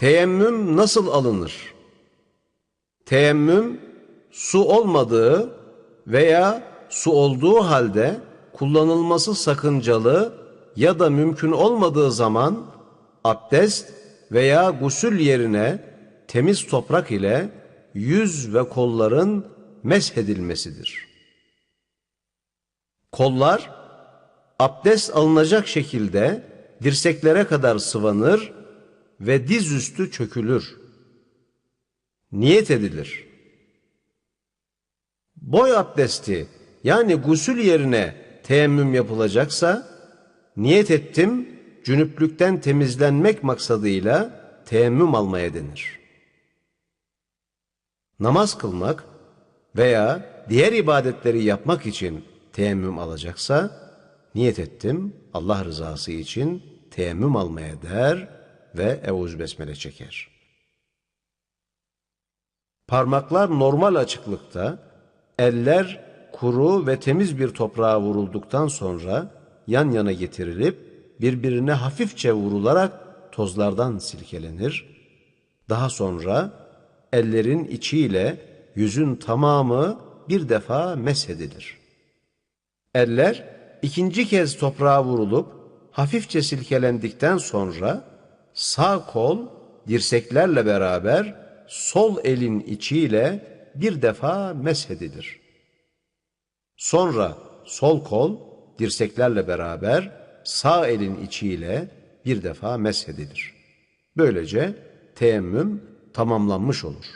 Teyemmüm nasıl alınır? Teyemmüm su olmadığı veya su olduğu halde kullanılması sakıncalı ya da mümkün olmadığı zaman abdest veya gusül yerine temiz toprak ile yüz ve kolların meshedilmesidir. Kollar abdest alınacak şekilde dirseklere kadar sıvanır ve dizüstü çökülür. Niyet edilir. Boy abdesti yani gusül yerine teyemmüm yapılacaksa niyet ettim cünüplükten temizlenmek maksadıyla teyemmüm almaya denir. Namaz kılmak veya diğer ibadetleri yapmak için teyemmüm alacaksa niyet ettim Allah rızası için teyemmüm almaya der ve Eûzü Besmele çeker. Parmaklar normal açıklıkta, eller kuru ve temiz bir toprağa vurulduktan sonra yan yana getirilip birbirine hafifçe vurularak tozlardan silkelenir. Daha sonra ellerin içiyle yüzün tamamı bir defa meshedilir. Eller ikinci kez toprağa vurulup hafifçe silkelendikten sonra sağ kol dirseklerle beraber sol elin içiyle bir defa meshedilir. Sonra sol kol dirseklerle beraber sağ elin içiyle bir defa meshedilir. Böylece teyemmüm tamamlanmış olur.